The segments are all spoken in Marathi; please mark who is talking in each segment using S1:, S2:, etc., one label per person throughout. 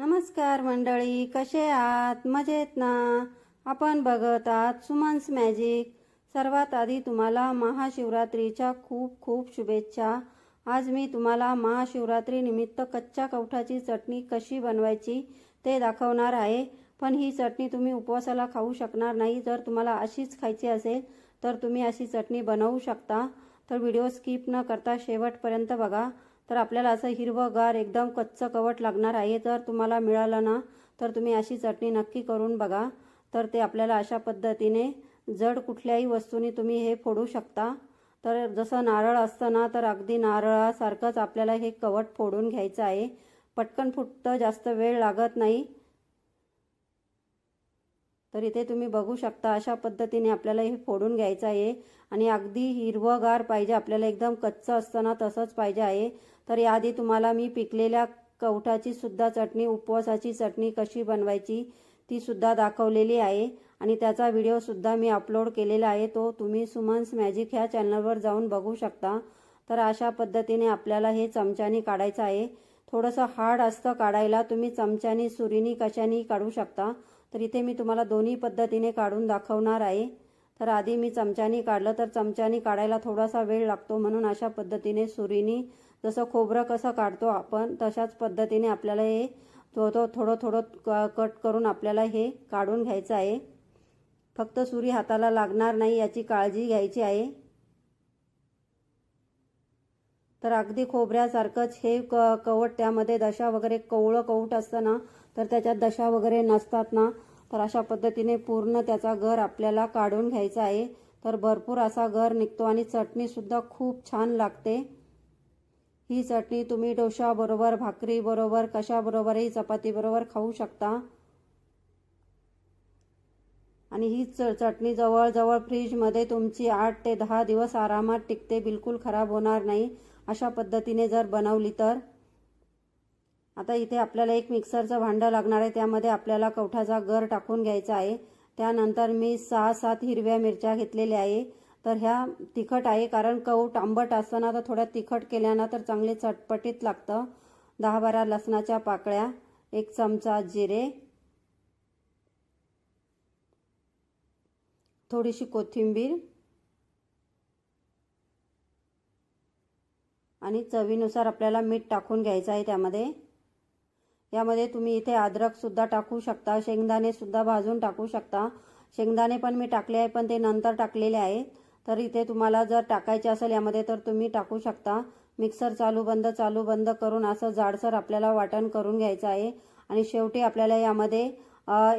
S1: नमस्कार मंडळी कसे आहात? मजेत ना? आपण बघत आहात सुमन्स मॅजिक. सर्वात आधी तुम्हाला महाशिवरात्रीच्या खूप खूप शुभेच्छा. आज मी तुम्हाला महाशिवरात्री निमित्त कच्च्या कवठाची चटणी कशी बनवायची ते दाखवणार आहे. पण ही चटणी तुम्ही उपवासाला खाऊ शकणार नाही. जर तुम्हाला अशीच खायची असेल तर तुम्ही अशी चटणी बनवू शकता. तर व्हिडिओ स्किप न करता शेवटपर्यंत बघा. तर आपल्याला असं हिरवंगार एकदम कच्चं कवट लागणार आहे. जर तुम्हाला मिळालं ना तर तुम्ही अशी चटणी नक्की करून बघा. तर ते आपल्याला अशा पद्धतीने जड कुठल्याही वस्तूने तुम्ही हे फोडू शकता. तर जसं नारळ असतं ना तर अगदी नारळासारखंच आपल्याला हे कवट फोडून घ्यायचं आहे. पटकन फुटतं जास्त वेळ लागत नाही. तर इथे तुम्ही बघू शकता अशा पद्धतीने आपल्याला हे फोडून घ्यायचं आहे. आणि अगदी हिरवंगार पाहिजे आपल्याला एकदम कच्चं असताना तसंच पाहिजे आहे. तर याआधी तुम्हाला मी पिकलेल्या कवठाची सुद्धा चटणी उपवासाची चटणी कशी बनवायची ती सुद्धा दाखवलेली आहे. आणि त्याचा व्हिडिओसुद्धा मी अपलोड केलेला आहे. तो तुम्ही सुमन्स मॅजिक ह्या चॅनलवर जाऊन बघू शकता. तर अशा पद्धतीने आपल्याला हे चमच्याने काढायचं आहे. थोडंसं हार्ड असतं काढायला. तुम्ही चमच्यानी सुरीनी कशानी काढू शकता. तर इथे मी तुम्हाला दोन्ही पद्धतीने काढून दाखवणार आहे. तर आधी मी चमच्यानी काढलं तर चमच्यानी काढायला थोडासा वेळ लागतो म्हणून अशा पद्धतीने सुरीनी जसं खोबरं कसं काढतो आपण तशाच पद्धतीने आपल्याला हे थोडं थोडं थोडं कट करून आपल्याला हे काढून घ्यायचं आहे. फक्त सुरी हाताला लागणार नाही याची काळजी घ्यायची आहे. तर अगदी खोबऱ्यासारखंच हे क कवट त्यामध्ये दशा वगैरे कवळं कवट असतं ना तर त्याच्यात दशा वगैरे नसतात ना तर अशा पद्धतीने पूर्ण त्याचा घर आपल्याला काढून घ्यायचा आहे. तर भरपूर असा घर निघतो आणि चटणीसुद्धा खूप छान लागते. ही चटणी तुम्ही डोशाबरोबर भाकरीबरोबर कशाबरोबरही चपातीबरोबर खाऊ शकता. आणि ही च चटणी जवळजवळ फ्रीजमध्ये तुमची आठ ते दहा दिवस आरामात टिकते बिलकुल खराब होणार नाही. अशा पद्धतीने जर बनवली तर. आता इथे आपल्याला एक मिक्सरचं भांडं लागणार आहे. त्यामध्ये आपल्याला कवठाचा गर टाकून घ्यायचा आहे. त्यानंतर मी सहा सात हिरव्या मिरच्या घेतलेल्या आहे. तर ह्या तिखट आहे कारण कवट आंबट असताना तर थोड्या तिखट केल्यानं तर चांगले चटपटीत लागतं. दहा बारा लसणाच्या पाकळ्या एक चमचा जिरे थोडीशी कोथिंबीर आणि चवीनुसार आपल्याला मीठ टाकून घ्यायचं आहे त्यामध्ये. यामध्ये तुम्ही इथे अद्रकसुद्धा टाकू शकता शेंगदाणेसुद्धा भाजून टाकू शकता. शेंगदाणे पण मी टाकले आहे पण ते नंतर टाकलेले आहेत. तर इथे तुम्हाला जर टाकायचे असेल यामध्ये तर तुम्ही टाकू शकता. मिक्सर चालू बंद चालू बंद करून असं जाडसर आपल्याला वाटण करून घ्यायचं आहे. आणि शेवटी आपल्याला यामध्ये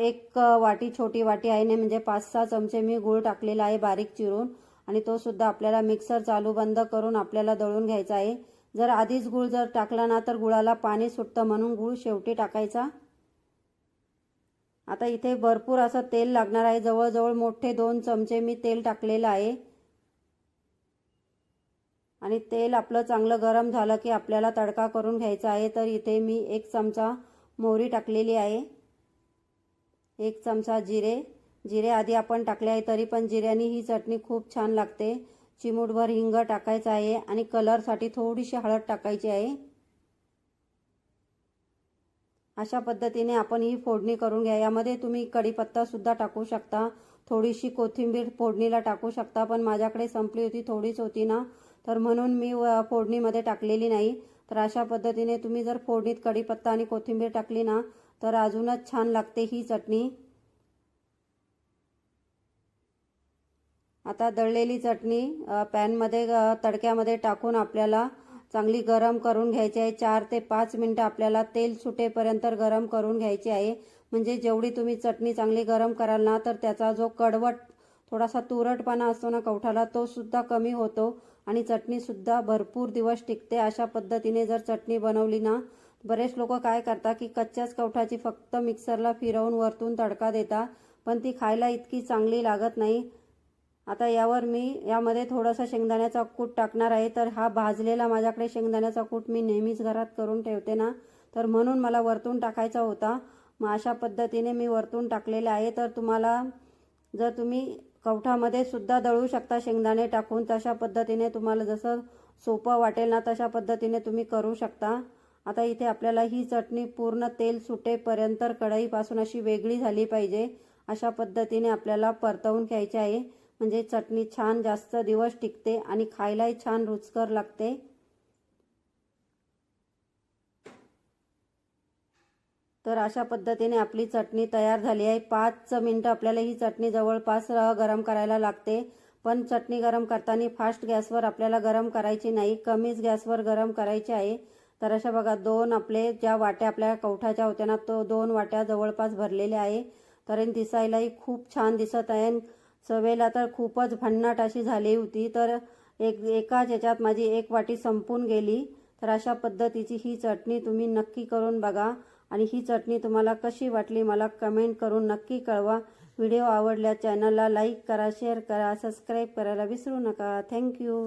S1: एक वाटी छोटी वाटी आहे ना म्हणजे पाच सहा चमचे मी गूळ टाकलेला आहे बारीक चिरून. आणि तो सुद्धा आपल्याला मिक्सर चालू बंद करून आपल्याला दळून घ्यायचा आहे. जर आधीच गूळ जर टाकला ना तर गुळाला पाणी सुटतं म्हणून गूळ शेवटी टाकायचा. आता इथे भरपूर असं तेल लागणार आहे. जवळजवळ मोठे दोन चमचे मी तेल टाकलेलं आहे. आणि तेल आपलं चांगलं गरम झालं की आपल्याला तडका करून घ्यायचा आहे. तर इथे मी एक चमचा मोहरी टाकलेली आहे. एक चमचा जिरे. जिरे आधी आपण टाकले आहे तरी पण जिऱ्याने ही चटणी खूप छान लागते. चिमूटभर हिंग टाकायचं आहे आणि कलरसाठी थोडीशी हळद टाकायची आहे. अशा पद्धतीने आपण ही फोडणी करून घ्या. यामध्ये तुम्ही कढीपत्तासुद्धा टाकू शकता. थोडीशी कोथिंबीर फोडणीला टाकू शकता पण माझ्याकडे संपली होती थोडीच होती ना. तर म्हणून मी फोडणीमध्ये टाकलेली नाही. तर अशा पद्धतीने तुम्ही जर फोडणीत कढीपत्ता आणि कोथिंबीर टाकली ना तर अजूनच छान लागते ही चटणी. आता दळलेली चटणी पॅनमध्ये तडक्यामध्ये टाकून आपल्याला चांगली गरम करून घ्यायची आहे. चार ते पाच मिनटं आपल्याला तेल सुटेपर्यंत गरम करून घ्यायची आहे. म्हणजे जेवढी तुम्ही चटणी चांगली गरम कराल ना तर त्याचा जो कडवट थोडासा तुरटपणा असतो ना कवठाला तो सुद्धा कमी होतो आणि चटणीसुद्धा भरपूर दिवस टिकते. अशा पद्धतीने जर चटणी बनवली ना बरेच लोक काय करतात की कच्च्याच कवठाची फक्त मिक्सरला फिरवून वरतून तडका देतात पण ती खायला इतकी चांगली लागत नाही. आता यावर मी यामध्ये थोडासा शेंगदाण्याचा कूट टाकणार आहे. तर हा भाजलेला माझ्याकडे शेंगदाण्याचा कूट मी नेहमीच घरात करून ठेवते ना. तर म्हणून मला वरतून टाकायचा होता. मग अशा पद्धतीने मी वरतून टाकलेले आहे. तर तुम्हाला जर तुम्ही कवठामध्ये सुद्धा दळू शकता शेंगदाणे टाकून तशा पद्धतीने तुम्हाला जसं सोपं वाटेल ना तशा पद्धतीने तुम्ही करू शकता. आता इथे आपल्याला ही चटणी पूर्ण तेल सुटेपर्यंत कढईपासून अशी वेगळी झाली पाहिजे. अशा पद्धतीने आपल्याला परतवून घ्यायची आहे. म्हणजे चटणी छान जास्त दिवस टिकते आणि खायलाही छान रुचकर लागते. तर अशा पद्धतीने आपली चटणी तयार झाली आहे. पाच मिनटं आपल्याला ही चटणी जवळपास गरम करायला लागते. पण चटणी गरम करताना फास्ट गॅसवर आपल्याला गरम करायची नाही कमीच गॅसवर गरम करायची आहे. तर अशा बघा दोन आपले ज्या वाट्या आपल्या कवठाच्या होत्या ना तो दोन वाट्या जवळपास भरलेल्या आहे. तर दिसायलाही खूप छान दिसत आहे. सवेला तर खूपच भन्नाट अशी झाली होती. तर एक एकाच याच्यात माझी एक वाटी संपून गेली. तर अशा पद्धतीची ही चटणी तुम्ही नक्की करून बघा. आणि ही चटणी तुम्हाला कशी वाटली मला कमेंट करून नक्की कळवा. व्हिडिओ आवडल्या चॅनलला लाईक करा शेअर करा सबस्क्राईब करायला विसरू नका. थँक्यू.